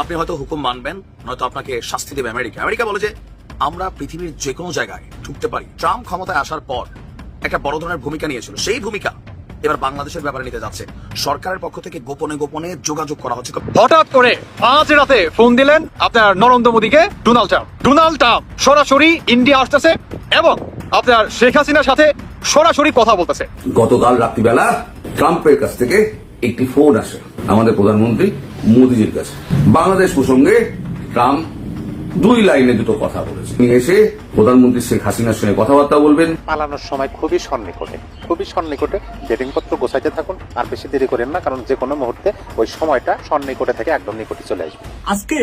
আপনি হয়তো হুকুম মানবেন নয়তো আপনাকে শাস্তি দেবে আমেরিকা। আমেরিকা বলে যে আমরা পৃথিবীর যে কোনো জায়গায় ঢুকতে পারি। ট্রাম্প ক্ষমতায় আসার পর একটা বড় ধরনের ভূমিকা নিয়েছিল। সেই ভূমিকা এবার বাংলাদেশের ব্যাপারে নিতে যাচ্ছে। সরকারের পক্ষ থেকে গোপনে গোপনে যোগাযোগ করা হচ্ছে। হঠাৎ করে পাঁচ রাতে ফোন দিলেন আপনার নরেন্দ্র মোদীকে ডোনাল্ড ট্রাম্প। ডোনাল্ড ট্রাম্প সরাসরি ইন্ডিয়া আসতেছে এবং আপনার শেখ হাসিনার সাথে সরাসরি কথা বলতেছে। গতকাল রাত্রিবেলা ট্রাম্পের কাছ থেকে একটি ফোন আসে। আমাদের প্রধানমন্ত্রী মোদীজির কাছে। বাংলাদেশ প্রসঙ্গে ট্রাম্প দুই লাইনে দুটো কথা বলেছে তিনি এসে প্রধানমন্ত্রী শেখ হাসিনার সঙ্গে কথাবার্তা বলবেন। পালানোর সময় খুবই সন্নিকটে খুবই সন্নিকটে বেডিংপত্র গোছাইতে থাকুন আর বেশি দেরি করেন না কারণ যে কোনো মুহূর্তে ওই সময়টা সন্নিকটে থেকে একদম নিকটে চলে আসবে। আজকে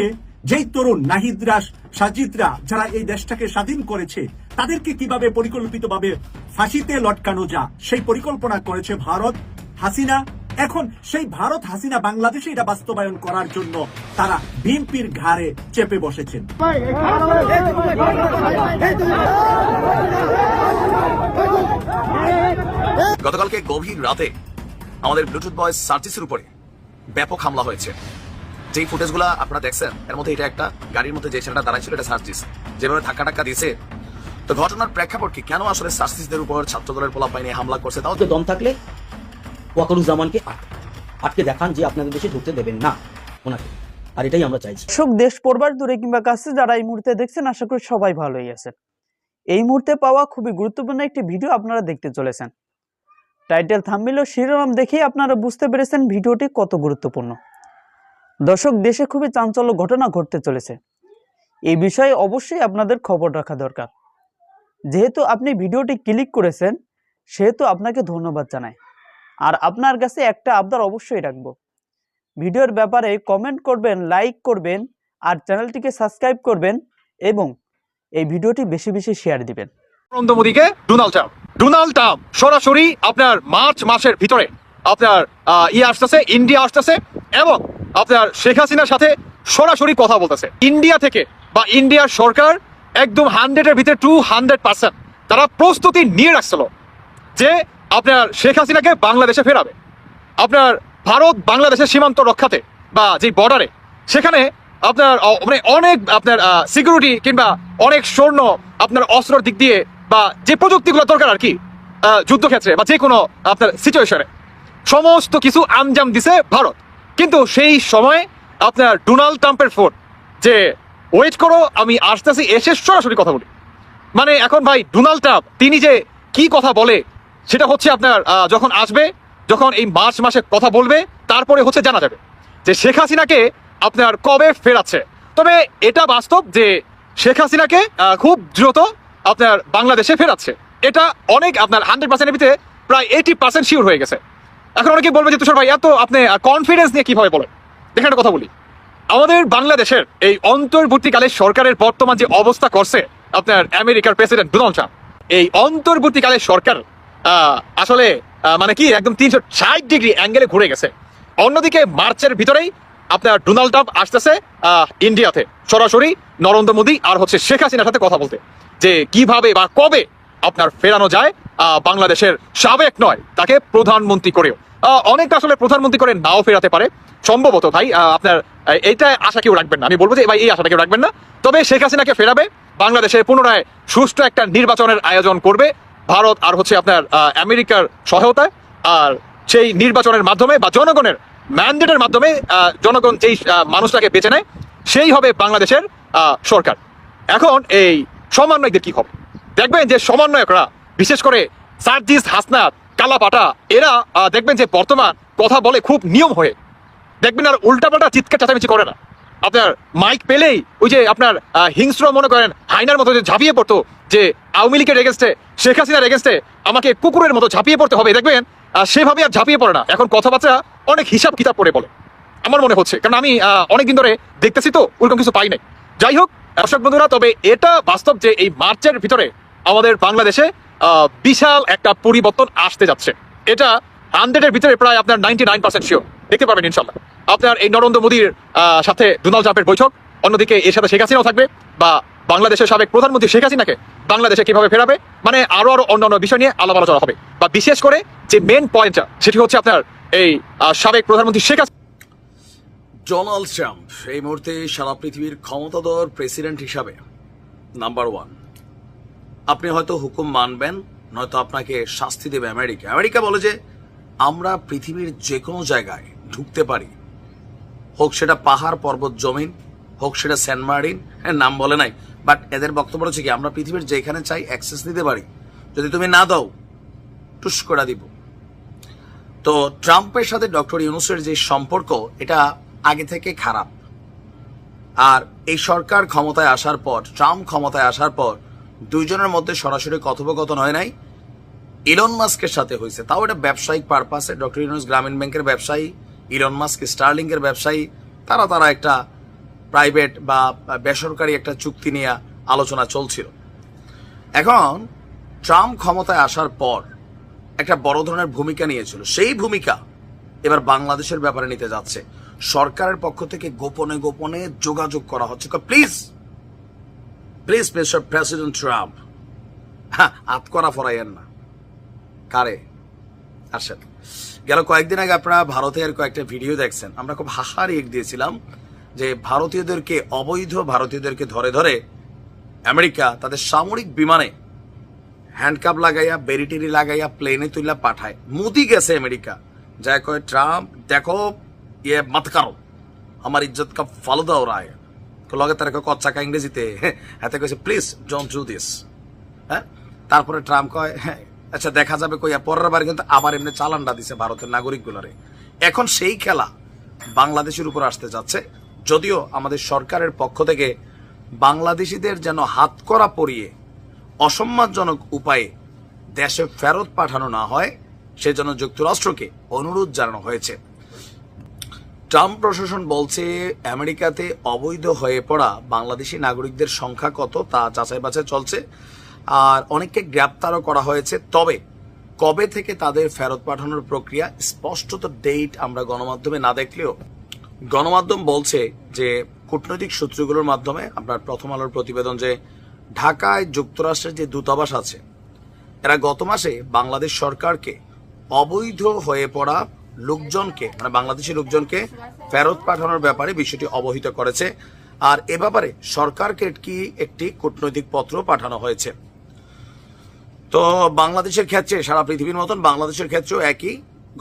যেই তরুণ নাহিদরা সাজিদরা যারা এই দেশটাকে স্বাধীন করেছে তাদেরকে কীভাবে পরিকল্পিতভাবে ফাঁসিতে লটকানো যা সেই পরিকল্পনা করেছে ভারত হাসিনা এখন সেই ভারত হাসিনা বাংলাদেশে এটা বাস্তবায়ন করার জন্য তারা বিএনপির ঘাড়ে চেপে বসেছেন। গতকালকে গভীর রাতে আমাদের ব্লুটুথ বয় সার্জিসের উপরে ব্যাপক হামলা হয়েছে। যেই ফুটেজগুলো আপনারা দেখছেন, এর মধ্যে এটা একটা গাড়ির মধ্যে যে ছেলেটা দাঁড়াইছিল এটা সার্জিস যেভাবে ধাক্কা টাক্কা দিয়েছে, তো ঘটনার প্রেক্ষাপট কি? কেন আসলে সার্জিসদের উপর ছাত্র দলের পোলা বাহিনী হামলা করছে? তাও দম থাকলে ওয়াকারুজ্জামানকে আটকে দেখান যে আপনাদের দেশে ঢুকতে দেবেন না ওনাকে। আর এটাই আমরা চাইছি। দর্শক, দেশ পড়বার দূরে কিংবা কাছে যারা এই মুহূর্তে দেখছেন, আশা করি সবাই ভালোই আছেন। এই মুহূর্তে পাওয়া খুবই গুরুত্বপূর্ণ একটি ভিডিও আপনারা দেখতে চলেছেন। টাইটেল থাম্বিল ও শিরোনাম দেখেই আপনারা বুঝতে পেরেছেন ভিডিওটি কত গুরুত্বপূর্ণ। দর্শক, দেশে খুবই চাঞ্চল্য ঘটনা ঘটতে চলেছে। এই বিষয়ে অবশ্যই আপনাদের খবর রাখা দরকার। যেহেতু আপনি ভিডিওটি ক্লিক করেছেন, সেহেতু আপনাকে ধন্যবাদ জানাই। আর আপনার কাছে একটা আবদার অবশ্যই রাখব। ভিডিওর ব্যাপারে কমেন্ট করবেন লাইক করবেন আর চ্যানেলটিকে সাবস্ক্রাইব করবেন এবং এই ভিডিওটি বেশি বেশি শেয়ার দিবেন। নরেন্দ্র মোদীকে ডোনাল্ড ট্রাম্প। ডোনাল্ড ট্রাম্প সরাসরি আপনার মার্চ মাসের ভিতরে আপনার ইয়ে আসতেছে, ইন্ডিয়া আসতেছে এবং আপনার শেখ হাসিনার সাথে সরাসরি কথা বলতেছে। ইন্ডিয়া থেকে বা ইন্ডিয়ার সরকার একদম হান্ড্রেডের ভিতরে টু হান্ড্রেড পার্সেন্ট তারা প্রস্তুতি নিয়ে রাখছিল যে আপনার শেখ হাসিনাকে বাংলাদেশে ফেরাবে। আপনার ভারত বাংলাদেশের সীমান্ত রক্ষাতে বা যে বর্ডারে সেখানে আপনার মানে অনেক আপনার সিকিউরিটি কিংবা অনেক স্বর্ণ আপনার অস্ত্রের দিক দিয়ে বা যে প্রযুক্তিগুলো দরকার আর কি যুদ্ধক্ষেত্রে বা যে কোনো আপনার সিচুয়েশনে সমস্ত কিছু আঞ্জাম দিছে ভারত। কিন্তু সেই সময় আপনার ডোনাল্ড ট্রাম্পের ফোন যে ওয়েট করো, আমি আসতেছি, এসে সরাসরি কথা বলি। মানে এখন ভাই, ডোনাল্ড ট্রাম্প, তিনি যে কি কথা বলে সেটা হচ্ছে আপনার যখন আসবে, যখন এই মার্চ মাসে কথা বলবে, তারপরে হচ্ছে জানা যাবে যে শেখ হাসিনাকে আপনার কবে ফেরাচ্ছে। তবে এটা বাস্তব যে শেখ হাসিনাকে খুব দ্রুত আপনার বাংলাদেশে ফেরাচ্ছে। এটা অনেক আপনার হান্ড্রেড পার্সেন্টের ভিতরে প্রায় এইটি পার্সেন্ট শিওর হয়ে গেছে। এখন অনেকে বলবে যে তুষার ভাই, এত আপনি কনফিডেন্স নিয়ে কীভাবে বলেন? দেখেন একটা কথা বলি। আমাদের বাংলাদেশের এই অন্তর্বর্তীকালে সরকারের বর্তমান যে অবস্থা করছে, আপনার আমেরিকার প্রেসিডেন্ট ডোনাল্ড ট্রাম্প, এই অন্তর্বর্তীকালে সরকার আসলে মানে কি, একদম তিনশো ষাট ডিগ্রি অ্যাঙ্গেলে ঘুরে গেছে। অন্যদিকে মার্চের ভিতরেই আপনার ডোনাল্ড ট্রাম্প আসতেছে ইন্ডিয়াতে। সরাসরি নরেন্দ্র মোদী আর হচ্ছে শেখ হাসিনার সাথে কথা বলতে। যে কীভাবে বা কবে আপনার ফেরানো যায় বাংলাদেশের সাবেক নয়, তাকে প্রধানমন্ত্রী করেও। অনেকটা আসলে প্রধানমন্ত্রী করে নাও ফেরাতে পারে। সম্ভবত ভাই আপনার এইটা আশা কেউ রাখবেন না। আমি বলব যে ভাই, এই আশাটা কেউ রাখবেন না। তবে শেখ হাসিনাকে ফেরাবে বাংলাদেশে পুনরায় সুষ্ঠু একটা নির্বাচনের আয়োজন করবে। ভারত আর হচ্ছে আপনার আমেরিকার সহায়তায় আর সেই নির্বাচনের মাধ্যমে বা জনগণের ম্যান্ডেটের মাধ্যমে জনগণ যেই মানুষটাকে বেছে নেয়, সেই হবে বাংলাদেশের সরকার। এখন এই সমন্বয়কদের কি হবে দেখবেন যে সমন্বয়করা, বিশেষ করে সার্জিস হাসনাত, কালাপাটা, এরা দেখবেন যে বর্তমান কথা বলে খুব নিয়ম হয়ে। দেখবেন আর উল্টাপাল্টা চিৎকার চেঁচামেচি করে না। আপনার মাইক পেলেই ওই যে আপনার হিংস্র মনে করেন, হাইনার মতো যে ঝাঁপিয়ে পড়তো, যে আওয়ামী লীগের এগেনস্টে শেখ হাসিনার এগেনস্টে আমাকে কুকুরের মতো ঝাঁপিয়ে পড়তে হবে, দেখবেন সেভাবে আর ঝাঁপিয়ে পড়ে না। এখন কথাবার্তা অনেক হিসাব কিতাব করে বলে, আমার মনে হচ্ছে। কারণ আমি অনেকদিন ধরে দেখতেছি তো, ওরকম কিছু পাই নাই। যাই হোক, দর্শক বন্ধুরা, তবে এটা বাস্তব যে এই মার্চের ভিতরে আমাদের বাংলাদেশে বিশাল একটা পরিবর্তন আসতে যাচ্ছে। এটা হান্ড্রেডের ভিতরে প্রায় আপনার নাইনটি নাইন পার্সেন্ট শিওর দেখতে পারবেন ইনশাল্লাহ। আপনার এই নরেন্দ্র মোদীর সাথে ডোনাল্ড ট্রাম্পের বৈঠক। অন্যদিকে এর সাথে শেখ হাসিনাও থাকবে বা বাংলাদেশের সাবেক প্রধানমন্ত্রী শেখ হাসিনাকে বাংলাদেশে কীভাবে ফেরাবে মানে আরও আরও অন্যান্য বিষয় নিয়ে আলাপ আলোচনা হবে। বা বিশেষ করে যে মেন পয়েন্টটা সেটি হচ্ছে আপনার এই সাবেক প্রধানমন্ত্রী শেখ হাসিনা ডোনাল্ড ট্রাম্প এই মুহূর্তে সারা পৃথিবীর ক্ষমতাধর প্রেসিডেন্ট হিসাবে নাম্বার ওয়ান। আপনি হয়তো হুকুম মানবেন, নয়তো আপনাকে শাস্তি দেবে আমেরিকা। আমেরিকা বলে যে আমরা পৃথিবীর যে কোনো জায়গায় ঢুকতে পারি। হোক সেটা পাহাড়, পর্বত, জমিন, হোক সেটা সেন্ট মার্টিন হ্যাঁ নাম বলে নাই বাট এদের বক্তব্য হচ্ছে কি, আমরা পৃথিবীর যেখানে চাই অ্যাক্সেস দিতে পারি। যদি তুমি না দাও, টুস করে দিব। তো ট্রাম্পের সাথে ডক্টর ইউনুসের যে সম্পর্ক, এটা আগে থেকে খারাপ। আর এই সরকার ক্ষমতায় আসার পর, ট্রাম্প ক্ষমতায় আসার পর, দুইজনের মধ্যে সরাসরি কথোপকথন হয় নাই। ইলন মাস্কের সাথে হয়েছে। তাও এটা ব্যবসায়িক পারপাসে ডক্টর ইউনুস গ্রামীণ ব্যাংকের ব্যবসায়ী। ইলন মাস্ক স্টার্লিংয়ের ব্যবসায়ী, তারা তারা একটা প্রাইভেট বা বেসরকারি একটা চুক্তি নিয়ে আলোচনা চলছিল। এখন ট্রাম্প ক্ষমতায় আসার পর একটা বড় ধরনের ভূমিকা নিয়েছিল। সেই ভূমিকা এবার বাংলাদেশের ব্যাপারে নিতে যাচ্ছে। সরকারের পক্ষ থেকে গোপনে গোপনে যোগাযোগ করা হচ্ছে। Please please mister president Trump হ্যাঁ আত করা ফরাইয়েন না। কারে? আসেন। গেল কয়েকদিন আগে আপনারা ভারতের কয়েকটা ভিডিও দেখছেন। আমরা খুব হাহার এক দিয়েছিলাম যে ভারতীয়দেরকে, অবৈধ ভারতীয়দেরকে ধরে ধরে আমেরিকা তাদের সামরিক বিমানে হ্যান্ডকাপ লাগাইয়া, বেরিটেরি লাগাইয়া প্লেনে তুইলা পাঠায়। মোদি গেছে আমেরিকা। যা কয়, ট্রাম্প, দেখো ইয়ে মত কারও। আমার ইজ্জত কা ফালুদা ওরা আয় লগে তার কয় কচ্চাকা ইংরেজিতে। হাতে কয়েছে প্লিজ ডোন্ট ডু দিস হ্যাঁ? তারপরে ট্রাম্প কয় হ্যাঁ আচ্ছা দেখা যাবে কইয়া পরের বার কিন্তু আবার এমনি চালানটা দিছে ভারতের নাগরিকগুলোরে। এখন সেই খেলা বাংলাদেশের উপর আসতে যাচ্ছে, যদিও আমাদের সরকারের পক্ষ থেকে বাংলাদেশিদের যেন হাত করা পরিয়ে অসম্মানজনক উপায়ে দেশে ফেরত পাঠানো না হয় সেজন্য যুক্তরাষ্ট্রকে অনুরোধ জানানো হয়েছে। ট্রাম্প প্রশাসন বলছে, আমেরিকাতে অবৈধ হয়ে পড়া বাংলাদেশি নাগরিকদের সংখ্যা কত তা যাচাই বাছাই চলছে। আর অনেককে গ্রেপ্তারও করা হয়েছে। তবে কবে থেকে তাদের ফেরত পাঠানোর প্রক্রিয়া, স্পষ্টত ডেট আমরা গণমাধ্যমে না দেখলেও গণমাধ্যম বলছে যে কূটনৈতিক সূত্রগুলোর মাধ্যমে আপনার প্রথম আলোর প্রতিবেদন যে ঢাকায় যুক্তরাষ্ট্রের যে দূতাবাস আছে, এরা গত মাসে বাংলাদেশ সরকারকে অবৈধ হয়ে পড়া লোকজনকে মানে বাংলাদেশি লোকজনকে ফেরত পাঠানোর ব্যাপারে বিষয়টি অবহিত করেছে। আর এ ব্যাপারে সরকারকে কি একটি কূটনৈতিক পত্র পাঠানো হয়েছে? তো বাংলাদেশের ক্ষেত্রে, সারা পৃথিবীর মতন বাংলাদেশের ক্ষেত্রেও একই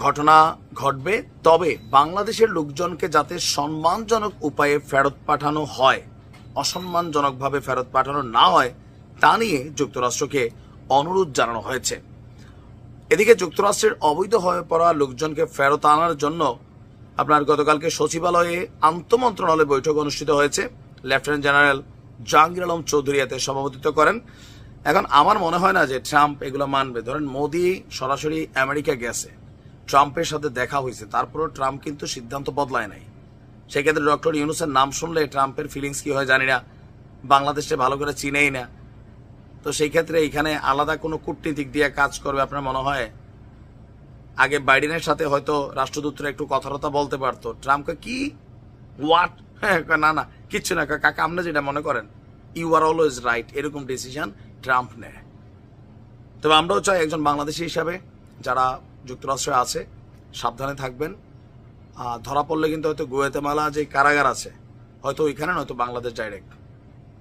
ঘটনা ঘটবে। তবে বাংলাদেশের লোকজনকে যাতে সম্মানজনক উপায়ে ফেরত পাঠানো হয়, অসম্মানজনকভাবে ফেরত পাঠানো না হয়, তা নিয়ে যুক্তরাষ্ট্রকে অনুরোধ জানানো হয়েছে। এদিকে যুক্তরাষ্ট্রের অবৈধ হয়ে পড়া লোকজনকে ফেরত আনার জন্য আপনার গতকালকে সচিবালয়ে আন্তমন্ত্রণালয় বৈঠক অনুষ্ঠিত হয়েছে। লেফটেন্যান্ট জেনারেল জাহাঙ্গীর আলম চৌধুরী এতে সভাপতিত্ব করেন। এখন আমার মনে হয় না যে ট্রাম্প এগুলো মানবে। ধরেন মোদি সরাসরি আমেরিকা গেছে, ট্রাম্পের সাথে দেখা হয়েছে, তারপরও ট্রাম্প কিন্তু সিদ্ধান্ত বদলায় নাই। সেক্ষেত্রে ডক্টর ইউনুসের নাম শুনলে ট্রাম্পের ফিলিংস কি হয় জানি না, বাংলাদেশে ভালো করে চিনেই না। তো সেই ক্ষেত্রে এখানে আলাদা কোনো কূটনীতিক দিয়ে কাজ করবে আপনার মনে হয়? আগে বাইডেনের সাথে হয়তো রাষ্ট্রদূতরা একটু কথাবার্তা বলতে পারতো। ট্রাম্পকে কি? হোয়াট হ্যাঁ না না, কিচ্ছু না, কাকা, আপনি যেটা মনে করেন ইউ আর অলওয়েজ রাইট এরকম ডিসিশন ট্রাম্প নেয়। তবে আমরাও চাই একজন বাংলাদেশি হিসাবে যারা যুক্তরাষ্ট্রে আছে, সাবধানে থাকবেন। ধরা পড়লে কিন্তু হয়তো গুয়েতেমালা যে কারাগার আছে, হয়তো ওইখানে নয়তো বাংলাদেশ ডাইরেক্ট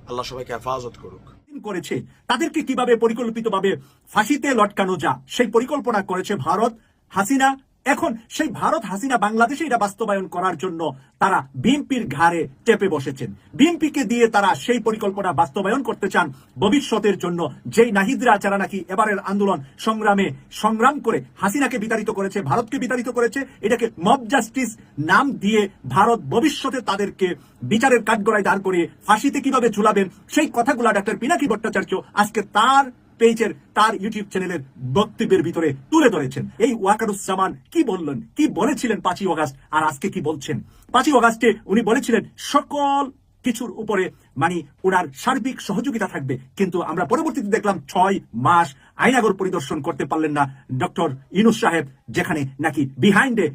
আল্লাহ সবাইকে হেফাজত করুক। করেছে, তাদেরকে কীভাবে পরিকল্পিতভাবে ফাঁসিতে লটকানো যা সেই পরিকল্পনা করেছে ভারত, হাসিনা এখন সেই ভারত হাসিনা বাংলাদেশে এটা বাস্তবায়ন করার জন্য তারা বিএনপির ঘাড়ে চেপে বসেছেন। বিএনপিকে দিয়ে তারা সেই পরিকল্পনা বাস্তবায়ন করতে চান ভবিষ্যতের জন্য। যেই নাহিদরা যারা নাকি এবারের আন্দোলন সংগ্রামে সংগ্রাম করে হাসিনাকে বিতাড়িত করেছে, ভারতকে বিতাড়িত করেছে, এটাকে মব জাস্টিস নাম দিয়ে ভারত ভবিষ্যতে তাদেরকে বিচারের কাঠগড়ায় দাঁড় করিয়ে ফাঁসিতে কীভাবে ঝুলাবেন, সেই কথাগুলা ডাক্তার পিনাকি ভট্টাচার্য আজকে তার পেজের তার ইউটিউব চ্যানেলের বক্তব্যের ভিতরে তুলে ধরেছেন। এই ওয়াকারুজ্জামান কি বললেন, কি বলেছিলেন পাঁচই অগাস্ট আর আজকে কি বলছেন? পাঁচই অগাস্টে উনি বলেছিলেন, সকল কিছুর উপরে মানে ওনার সার্বিক সহযোগিতা থাকবে, কিন্তু আমরা পরবর্তীতে দেখলাম ছয় মাস আইনাগর পরিদর্শন করতে পারলেন না ডক্টর ইনুস সাহেব, যেখানে নাকি বিহাইন্ডে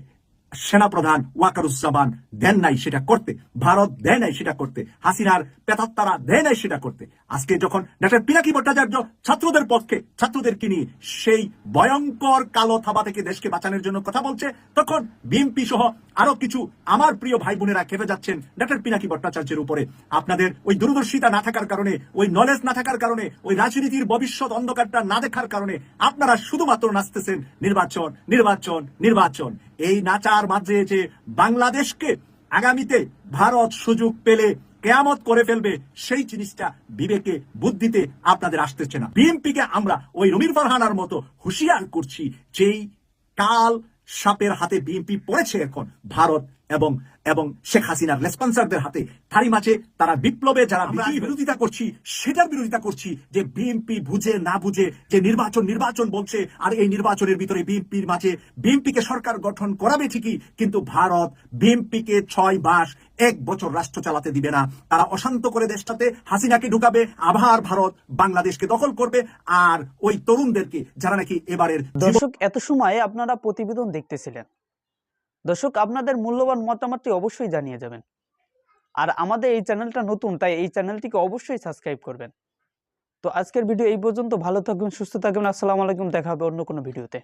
সেনাপ্রধান ওয়াকারুজ্জামান দেন নাই সেটা করতে, ভারত দেয় নাই সেটা করতে, হাসিনার পেতাত্তারা দেয় নাই সেটা করতে। আজকে যখন ডক্টর পিনাকি ভট্টাচার্য ছাত্রদের পক্ষে ছাত্রদেরকে নিয়ে সেই ভয়ঙ্কর কালো থাবা থেকে দেশকে বাঁচানোর জন্য কথা বলছে, তখন বিএনপি সহ আরও কিছু আমার প্রিয় ভাই বোনেরা খেপে যাচ্ছেন ডক্টর পিনাকি ভট্টাচার্যের উপরে। আপনাদের ওই দূরদর্শিতা না থাকার কারণে, ওই নলেজ না থাকার কারণে, ওই রাজনীতির ভবিষ্যৎ অন্ধকারটা না দেখার কারণে আপনারা শুধুমাত্র নাচতেছেন, নির্বাচন নির্বাচন নির্বাচন। এই নাচার মাঝে যে বাংলাদেশকে আগামীতে ভারত সুযোগ পেলে কেয়ামত করে ফেলবে, সেই জিনিসটা বিবেকে, বুদ্ধিতে আপনাদের আসতেছে না। বিএনপিকে আমরা ওই রমির ফারহানার মতো হুঁশিয়ার করছি, যেই কাল সাপের হাতে বিএনপি পড়েছে এখন, ভারত এবং এবং শেখ হাসিনার রেসপন্সারদের হাতে তারই মাঝে তারা বিপ্লবে যারা বিরোধিতা করছি সেটার বিরোধিতা করছি যে বিএনপি বুঝে না বুঝে যে নির্বাচন নির্বাচন বলছে আর এই নির্বাচনের ভিতরে বিএনপির মাঝে বিএনপিকে সরকার গঠন করাবে ঠিকই কিন্তু ভারত বিএনপিকে ছয় মাস এক বছর রাষ্ট্র চালাতে দিবে না। তারা অশান্ত করে দেশটাতে হাসিনাকে ঢুকাবে আবার ভারত বাংলাদেশকে দখল করবে আর ওই তরুণদেরকে যারা নাকি এবারের দর্শক এত সময় আপনারা প্রতিবেদন দেখতেছিলেন। দর্শক, আপনাদের মূল্যবান মতামতটি অবশ্যই জানিয়ে যাবেন। আর আমাদের এই চ্যানেলটা নতুন, তাই এই চ্যানেলটিকে অবশ্যই সাবস্ক্রাইব করবেন। তো আজকের ভিডিও এই পর্যন্ত। ভালো থাকবেন, সুস্থ থাকবেন। আসসালামু আলাইকুম। দেখা হবে অন্য কোনো ভিডিওতে।